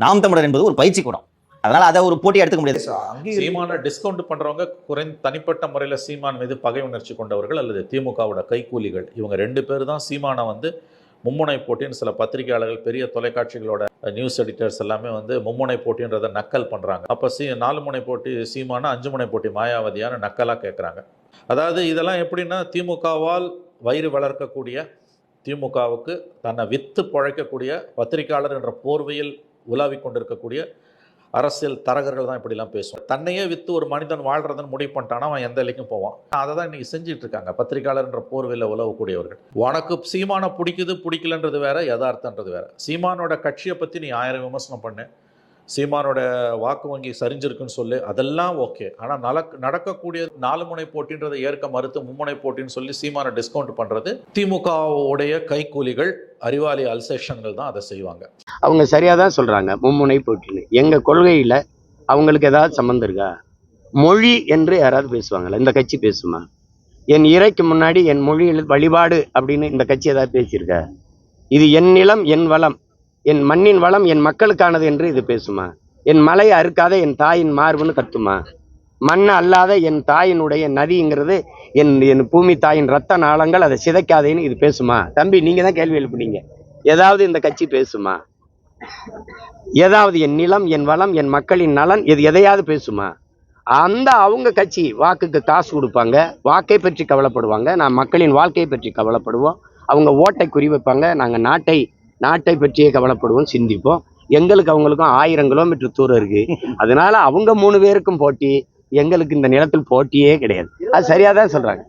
நாம் தமிழர் என்பது ஒரு பயிற்சி கூடம். அதனால அதை ஒரு போட்டியா எடுத்துக்க முடியாது. அங்கீகரி சீமான டிஸ்கவுண்ட் பண்றவங்க குறைந்த தனிப்பட்ட முறையில் சீமான் மீது பகை உணர்ச்சி கொண்டவர்கள் அல்லது திமுகவோட கைக்கூலிகள் இவங்க ரெண்டு பேர் தான் சீமானை வந்து மும்முனை போட்டின்னு சில பத்திரிகையாளர்கள் பெரிய தொலைக்காட்சிகளோட நியூஸ் எடிட்டர்ஸ் எல்லாமே வந்து மும்முனை போட்டின்றதை நக்கல் பண்றாங்க. அப்போ சி நாலு முனை போட்டி சீமானா அஞ்சு முனை போட்டி மாயாவதியான நக்கலாக கேட்குறாங்க அதாவது இதெல்லாம் எப்படின்னா திமுகவால் வயிறு வளர்க்கக்கூடிய திமுகவுக்கு தன்னை வித்து பழைக்கக்கூடிய பத்திரிகையாளர் என்ற போர்வையில் உலாவிக் கொண்டிருக்கக்கூடிய அரசியல் தரகர்கள் தான் இப்படிலாம் பேசுவோம் தன்னையே வித்து ஒரு மனிதன் வாழ்றதுன்னு முடிவு பண்ணிட்டானா அவன் எந்த எல்லைக்கும் போவான். அதை தான் இன்னைக்கு செஞ்சுட்டு இருக்காங்க. பத்திரிகையாளர்ன்ற போர்வையில் உலவக்கூடியவர்கள். உனக்கு சீமானை பிடிக்குது பிடிக்கலன்றது வேற யதார்த்தன்றது வேற. சீமானோட கட்சியை பற்றி நீ ஆயிரம் விமர்சனம் பண்ணு. சீமானோட வாக்கு வங்கி சரிஞ்சிருக்குன்னு சொல்லு அதெல்லாம் ஓகே. ஆனால் நலக் நடக்கக்கூடிய நாலு முனை போட்டின்றதை ஏற்க மறுத்து மும்முனை போட்டின்னு சொல்லி சீமானை டிஸ்கவுண்ட் பண்ணுறது திமுகவுடைய கைக்கூலிகள் அறிவாளி அல்சேஷன்கள் தான் அதை செய்வாங்க. அவங்க சரியாக தான் சொல்கிறாங்க மும்முனை போட்டின்னு. எங்கள் கொள்கையில் அவங்களுக்கு ஏதாவது சம்மந்தம் இருக்கா? மொழி என்று யாராவது பேசுவாங்களா? இந்த கட்சி பேசுமா? என் இறைக்கு முன்னாடி என் மொழியில் வழிபாடு அப்படின்னு இந்த கட்சி ஏதாவது பேசியிருக்கா? இது என் நிலம் என் வளம். என் மண்ணின் வளம் என் மக்களுக்கானது என்று இது பேசுமா? என் மலை அறுக்காத என் தாயின் மார்புன்னு கத்துமா? மண் அல்லாத என் தாயினுடைய நதிங்கிறது என் என் பூமி தாயின் ரத்த நாளங்கள் அதை சிதைக்காதேன்னு இது பேசுமா? தம்பி நீங்க தான் கேள்வி எழுப்புனீங்க. ஏதாவது இந்த கட்சி பேசுமா? ஏதாவது என் நிலம் என் வளம் என் மக்களின் நலன் இது எதையாவது பேசுமா? அந்த அவங்க கட்சி வாக்குக்கு காசு கொடுப்பாங்க வாக்கை பற்றி கவலைப்படுவாங்க. நான் மக்களின் வாழ்க்கையை பற்றி கவலைப்படுவோம். அவங்க ஓட்டை குறி வைப்பாங்க நாங்கள் நாட்டை நாட்டை பற்றியே கவலைப்படுவோம் சிந்திப்போம். எங்களுக்கு அவங்களுக்கும் ஆயிரம் கிலோமீட்டர் தூரம் இருக்கு. அதனால அவங்க மூணு பேருக்கும் போட்டி எங்களுக்கு இந்த நிலத்தில் போட்டியே கிடையாது. அது சரியா தான் சொல்றாங்க.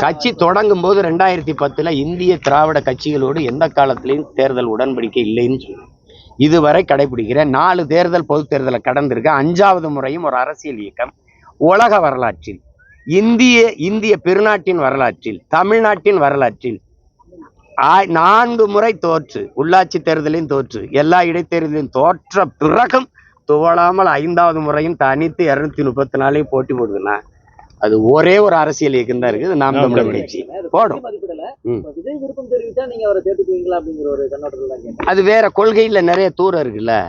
கட்சி தொடங்கும் போது ரெண்டாயிரத்தி பத்துல இந்திய திராவிட கட்சிகளோடு எந்த காலத்திலையும் தேர்தல் உடன்படிக்கை இல்லைன்னு சொன்னேன் இதுவரை கடைபிடிக்கிற நாலு தேர்தல் பொது தேர்தலை கடந்திருக்க அஞ்சாவது முறையும் ஒரு அரசியல் இயக்கம். உலக வரலாற்றில் இந்திய இந்திய பெருநாட்டின் வரலாற்றில் தமிழ்நாட்டின் வரலாற்றில் நான்கு முறை தோற்று. உள்ளாட்சி தேர்தலையும் தோற்று. எல்லா இடைத்தேர்தலையும் தோற்ற பிறகும் துவளாமல் ஐந்தாவது முறையும் தனித்து இருநூத்தி முப்பத்தி நாலையும் போட்டி போடுதுன்னா அது ஒரே ஒரு அரசியல் இயக்கம் தான் இருக்குது. நாம் தமிழர் கட்சி. போடும் அது வேற கொள்கையில நிறைய தூரம் இருக்குல்ல.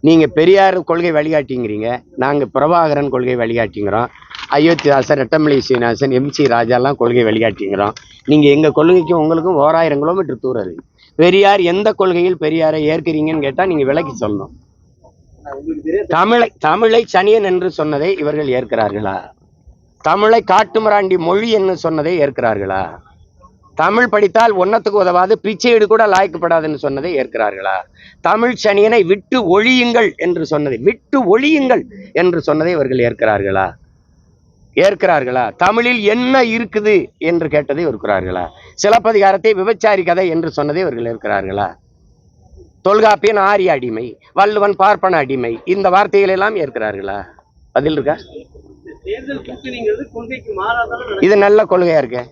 நீங்க பெரியார் கொள்கை வழிகாட்டிங்கிறீங்க. நாங்க பிரபாகரன் கொள்கை வழிகாட்டிங்கிறோம். அயோத்திதாசன் ரெட்டமலை சீனிவாசன் எம்சி ராஜாலாம் கொள்கை வழிகாட்டிங்கிறோம். நீங்க எங்க கொள்கைக்கும் உங்களுக்கும் ஓராயிரம் கிலோமீட்டர் தூரம் இருக்கு பெரியார் எந்த கொள்கையில் பெரியாரை ஏற்கிறீங்கன்னு கேட்டால் நீங்கள் விலக்கி சொல்லணும். தமிழை தமிழை சனியன் என்று சொன்னதை இவர்கள் ஏற்கிறார்களா? தமிழை காட்டுமிராண்டி மொழி என்று சொன்னதை ஏற்கிறார்களா? தமிழ் படித்தால் ஒன்னத்துக்கு உதவாது பிச்சையீடு கூட லாய்க்கப்படாதுன்னு சொன்னதை ஏற்கிறார்களா? தமிழ் சனியனை விட்டு ஒழியுங்கள் என்று சொன்னதை விட்டு ஒழியுங்கள் என்று சொன்னதை இவர்கள் ஏற்கிறார்களா? ஏற்கிறார்களா? தமிழில் என்ன இருக்குது என்று கேட்டதை இருக்கிறார்களா சிலப்பதிகாரத்தை விபச்சாரி கதை என்று சொன்னதை இவர்கள் இருக்கிறார்களா தொல்காப்பியன் ஆரிய அடிமை வள்ளுவன் பார்ப்பன அடிமை இந்த வார்த்தைகள் எல்லாம் ஏற்கிறார்களா? பதில் இருக்கா? இது நல்ல கொள்கையா இருக்கு.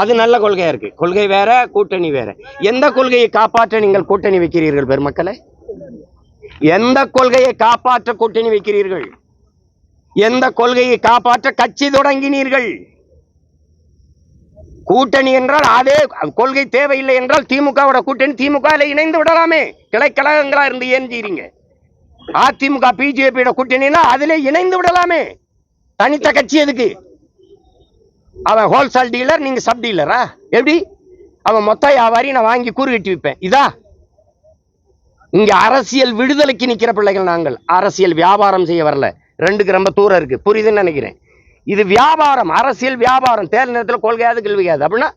அது நல்ல கொள்கையா இருக்கு. கொள்கை வேற கூட்டணி வேற. எந்த கொள்கையை காப்பாற்ற நீங்கள் கூட்டணி வைக்கிறீர்கள் பெருமக்களை? எந்த கொள்கையை காப்பாற்ற கூட்டணி வைக்கிறீர்கள்? எந்த கொள்கையை காப்பாற்ற கட்சி தொடங்கினீர்கள்? கூட்டணி என்றால் அதே கொள்கை தேவையில்லை என்றால் திமுகவோட கூட்டணி திமுக இணைந்து விடலாமே. கிளைக்கழகங்களா இருந்து ஏஞ்சிறீங்க அதிமுக பிஜேபியோட கூட்டணினா அதிலே இணைந்து விடலாமே. தனித்த கட்சி எதுக்கு? அவன் ஹோல்சேல் டீலர் நீங்க சப் டீலரா? எப்படி? அவன் மொத்த வியாபாரி நான் வாங்கி கூறு கட்டி வைப்பேன் இதா? இங்க அரசியல் விடுதலைக்கு நிக்கிற பிள்ளைகள் நாங்கள். அரசியல் வியாபாரம் செய்ய வரல. ரெண்டுக்கு ரொம்ப தூரம் இருக்கு. புரியுதுன்னு நினைக்கிறேன். இது வியாபாரம் அரசியல் வியாபாரம். தேர்தல் நேரத்தில் கொள்கையாது கேள்வியாது அப்படின்னா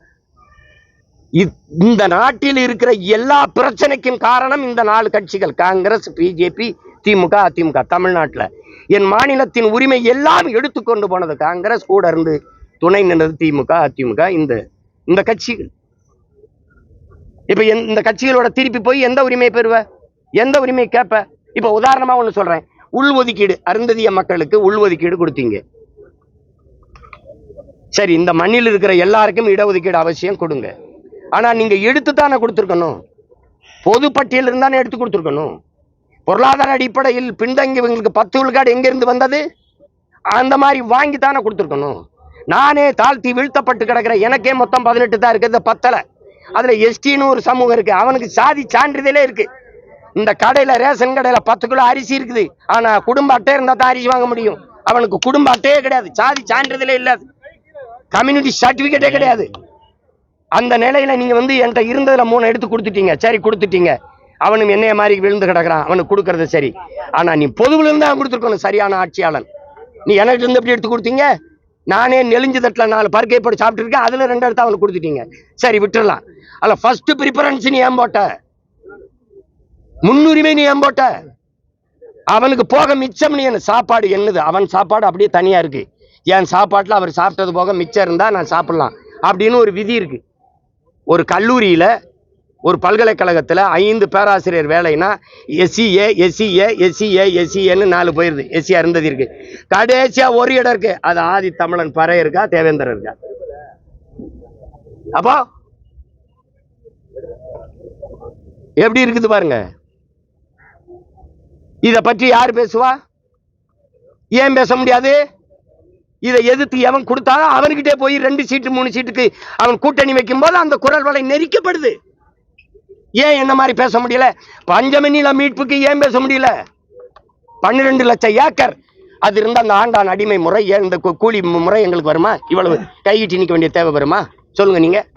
இ- இந்த நாட்டில் இருக்கிற எல்லா பிரச்சனைக்கும் காரணம் இந்த நாலு கட்சிகள். காங்கிரஸ் பிஜேபி திமுக அதிமுக தமிழ்நாட்டில். என் மாநிலத்தின் உரிமை எல்லாம் எடுத்துக்கொண்டு போனது காங்கிரஸ். கூட இருந்து துணை நின்றது திமுக அதிமுக இந்த இந்த கட்சிகள். இப்ப இந்த கட்சிகளோட திருப்பி போய் எந்த உரிமையை பெறுவ? எந்த உரிமையை கேட்ப? இப்ப உதாரணமா ஒண்ணு சொல்றேன். உள்ஒதுக்கீடு அருந்ததிய மக்களுக்கு உள்ஒதுக்கீடு கொடுத்தீங்க. சரி இந்த மண்ணில் இருக்கிற எல்லாருக்கும் இடஒதுக்கீடு அவசியம் கொடுங்க. ஆனா நீங்க எடுத்து தானே கொடுத்துருக்கணும். பொது பட்டியல் இருந்தானே எடுத்து கொடுத்துருக்கணும். பொருளாதார அடிப்படையில் பின்தங்கியவங்களுக்கு பத்து விழுக்காடு எங்கேருந்து வந்தது? அந்த மாதிரி வாங்கி தானே கொடுத்துருக்கணும். நானே தாழ்த்தி வீழ்த்தப்பட்டு கிடக்கிற எனக்கே மொத்தம் பதினெட்டு தான் இருக்குது பத்தல. அதுல எஸ்டின்னு ஒரு சமூகம் இருக்கு. அவனுக்கு சாதி சான்றிதழே இருக்கு. இந்த கடையில ரேஷன் கடையில பத்து கிலோ அரிசி இருக்குது. ஆனா குடும்ப அட்டை இருந்தா தான் அரிசி வாங்க முடியும். அவனுக்கு குடும்ப அட்டையே கிடையாது. சாதி சான்றிதழே இல்லாது. கம்யூனிட்டி சர்டிபிகேட்டே கிடையாது. அந்த நிலையில நீங்க வந்து என்கிட்ட இருந்ததுல மூணு எடுத்து கொடுத்துட்டீங்க. சரி கொடுத்துட்டீங்க. அவனும் என்னைய மாதிரி விழுந்து கிடக்குறான். அவனுக்கு கொடுக்கறது சரி. ஆனா நீ பொதுவில் இருந்தா கொடுத்துருக்கணும் சரியான ஆட்சியாளன். நீ எனக்கு இருந்து எப்படி எடுத்து கொடுத்தீங்க? நானே நெலிஞ்சு தட்டில் நாலு பருக்கை போட்டு சாப்பிட்டுருக்கேன். அதில் ரெண்டு எடுத்து அவனுக்கு கொடுத்துட்டீங்க. சரி விட்டுடலாம் அல்ல ஃபஸ்ட்டு ப்ரிஃபரன்ஸ் நீ ஏன் போட்ட? முன்னுரிமை நீ ஏன் போட்ட? அவனுக்கு போக மிச்சம் நீ என்ன சாப்பாடு என்னது? அவன் சாப்பாடு அப்படியே தனியாக இருக்கு. என் சாப்பாட்டில் அவர் சாப்பிட்டது போக மிச்சம் இருந்தால் நான் சாப்பிட்லாம் அப்படின்னு ஒரு விதி இருக்கு. ஒரு கல்லூரியில ஒரு பல்கலைக்கழகத்துல ஐந்து பேராசிரியர் வேலைன்னா எஸ்சிஏ எஸ்சிஏ எஸ்சிஏ எஸ்சிஏன்னு நாலு போயிருது. எஸ்சி அருந்ததி இருக்கு. கடைசியா ஒரு இடம் இருக்கு. அது ஆதி தமிழன் பறை இருக்கா தேவேந்திரன் இருக்கா? அப்போ? எப்படி இருக்குது பாருங்க. இதை பற்றி யார் பேசுவா? ஏன் பேச முடியாது? இதை எதிர்த்து எவன் கொடுத்தாலும் அவன்கிட்டே போய் ரெண்டு சீட்டு மூணு சீட்டுக்கு அவன் கூட்டணி வைக்கும் போது அந்த குரல் வலை நெரிக்கப்படுது. ஏன் என்ன மாதிரி பேச முடியல? பஞ்சமணில மீட்புக்கு ஏன் பேச முடியல? பன்னிரெண்டு லட்சம் ஏக்கர். அது இருந்தால் அந்த ஆண்டான் அடிமை முறை ஏன் இந்த கூலி முறை எங்களுக்கு வருமா? இவ்வளவு கையிட்டு நிற்க வேண்டிய தேவை வருமா? சொல்லுங்க நீங்க.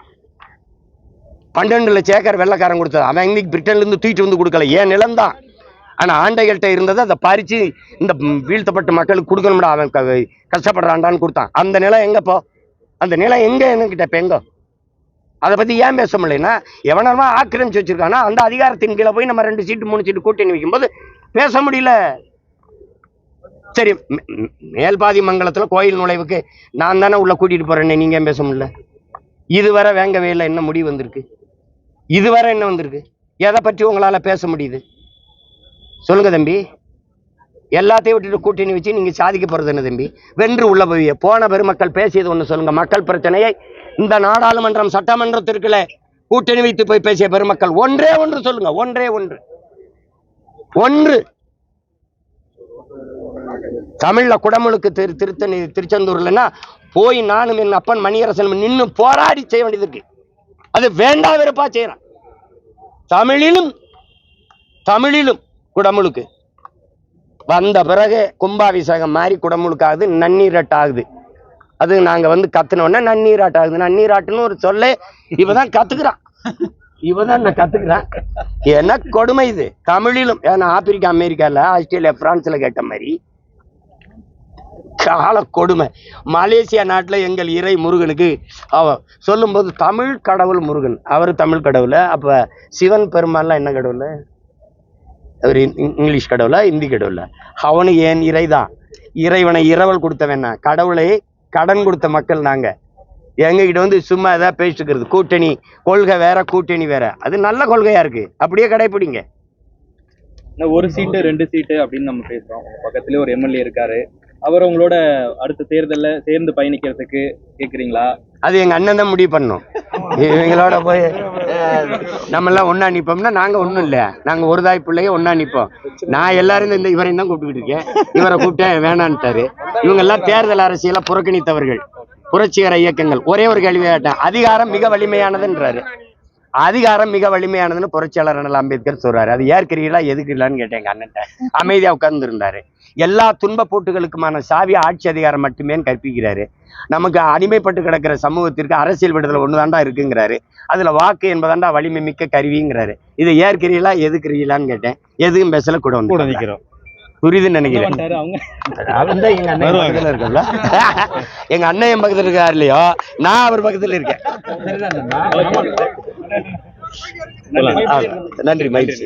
பன்னெண்டு லட்சம் ஏக்கர் வெள்ளக்காரன் கொடுத்தது. அவன் இன்னைக்கு பிரிட்டன்ல இருந்து தூக்கிட்டு வந்து கொடுக்கல. ஏன் நிலம்தான் ஆனால் ஆண்டைகள்கிட்ட இருந்ததை அதை பறித்து இந்த வீழ்த்தப்பட்ட மக்களுக்கு கொடுக்கணும்டா அவன் க- கஷ்டப்படுறான்டான்னு கொடுத்தான். அந்த நிலம் எங்கேப்போ போ அந்த நிலம் எங்கே என்கிட்ட இப்போ எங்கோ? அதை பற்றி ஏன் பேச முடியலன்னா எவனமா ஆக்கிரமிச்சு வச்சுருக்கானா அந்த அதிகாரத்தின் கீழே போய் நம்ம ரெண்டு சீட்டு மூணு சீட்டு கூட்டணி வைக்கும்போது பேச முடியல. சரி மேல்பாதி மங்கலத்தில் கோயில் நுழைவுக்கு நான் தானே உள்ள கூட்டிகிட்டு போகிறேன்னே நீங்கள் ஏன் பேச முடியல? இதுவரை வேங்கவே இல்லை என்ன முடிவு வந்திருக்கு? இதுவரை என்ன வந்திருக்கு? எதை பற்றி உங்களால் பேச முடியுது? சொல்லுங்க தம்பி. எல்லாத்தையும் விட்டுட்டு கூட்டணி வச்சு நீங்கள் சாதிக்க போகிறது என்ன தம்பி? வென்று உள்ள போய் போன பெருமக்கள் பேசியது ஒன்று சொல்லுங்கள் மக்கள் பிரச்சனையை இந்த நாடாளுமன்றம் சட்டமன்றத்திற்குள்ள கூட்டணி வைத்து போய் பேசிய பெருமக்கள் ஒன்றே ஒன்று சொல்லுங்க ஒன்றே ஒன்று. ஒன்று. தமிழ்ல குடமுழுக்கு திரு திருத்தணி திருச்செந்தூர்லன்னா போய் நானும் என் அப்பன் மணியரசன் நின்று போராடி செய்ய வேண்டியது இருக்கு. அது வேண்டா வெறுப்பா செய்யறான். தமிழிலும் தமிழிலும் குடமுழுக்கு. வந்த பிறகு கும்பாபிஷேகம் மாதிரி குடமுழுக்காகுது நன்னீரட்டு ஆகுது அது நாங்கள் வந்து கத்துனோடனே நன்னீராட்டு ஆகுது நன்னீராட்டுன்னு ஒரு சொல்லே இவதான் கத்துக்கிறான். இவதான் நான் கத்துக்கிறான். ஏன்னா கொடுமை இது? தமிழிலும் ஏன்னா ஆப்பிரிக்கா அமெரிக்காவில் ஆஸ்திரேலியா பிரான்ஸில் கேட்ட மாதிரி கால கொடுமை. மலேசியா நாட்டில் எங்கள் இறை முருகனுக்கு அவ சொல்லும்போது தமிழ் கடவுள் முருகன். அவர் தமிழ் கடவுள். அப்போ சிவன் பெருமாள்லாம் என்ன கடவுள்? அவர் இங்- இங்கிலீஷ் கடவுளா இந்தி கடவுளா? அவனு ஏன் இறைதான் இறைவனை இரவல் கொடுத்தவன் நான். கடவுளை கடன் கொடுத்த மக்கள் நாங்க. எங்ககிட்ட வந்து சும்மா ஏதாவது பேசிக்கிறது. கூட்டணி கொள்கை வேற கூட்டணி வேற. அது நல்ல கொள்கையா இருக்கு. அப்படியே கடைப்பிடிங்க. இந்த ஒரு சீட்டு ரெண்டு சீட்டு அப்படின்னு நம்ம பேசுறோம். உங்க பக்கத்துலயே ஒரு எம்எல்ஏ இருக்காரு. அவர் உங்களோட அடுத்த தேர்தல்ல சேர்ந்து பயணிக்கிறதுக்கு கேக்குறீங்களா? அது எங்க அண்ணன் தான் முடிவு பண்ணும் இவங்களோட போய் நம்ம எல்லாம் ஒண்ணா நிப்போம்னா நாங்க ஒண்ணும் இல்ல. நாங்க ஒரு தாய் பிள்ளைய ஒண்ணா நிப்போம். நான் எல்லாரும் இந்த இவரையும் தான் கூப்பிட்டுக்கிட்டு இருக்கேன். இவரை கூப்பிட்டேன் வேணான்ட்டாரு. இவங்க எல்லாம் தேர்தல் அரசியலை புறக்கணித்தவர்கள். புரட்சிகர இயக்கங்கள். ஒரே ஒரு கேள்வி கேட்டேன். அதிகாரம் மிக வலிமையானதுன்றாரு. அதிகாரம் மிக வலிமையானதுன்னு புரட்சியாளர் அண்ணல் அம்பேத்கர் சொல்றாரு. அது ஏற்கிறீங்களா எதுக்குலான்னு கேட்டேன் எங்க அண்ணன் அமைதியா உட்கார்ந்து இருந்தாரு எல்லா துன்ப போட்டுகளுக்குமான சாவி ஆட்சி அதிகாரம் மட்டுமே கற்பிக்கிறாரு. நமக்கு அடிமைப்பட்டு கிடக்கிற சமூகத்திற்கு அரசியல் விடுதலை ஒண்ணுதான்டா இருக்குங்கிறாரு. அதுல வாக்கு என்பதாண்டா வலிமை மிக்க கருவிங்கிறாரு. இதை ஏற்கிறீங்களா எதுக்குறீங்களான்னு கேட்டேன். எதுவும் பேசல கூட வந்து புரியுதுன்னு நினைக்கிறேன். அவங்க. அவன் தான் எங்க அண்ணன் பக்கத்துல இருக்கல எங்க அண்ணன் என் பக்கத்துல இருக்காரு இல்லையோ? நான் அவர் பக்கத்துல இருக்கேன். நன்றி. மகிழ்ச்சி.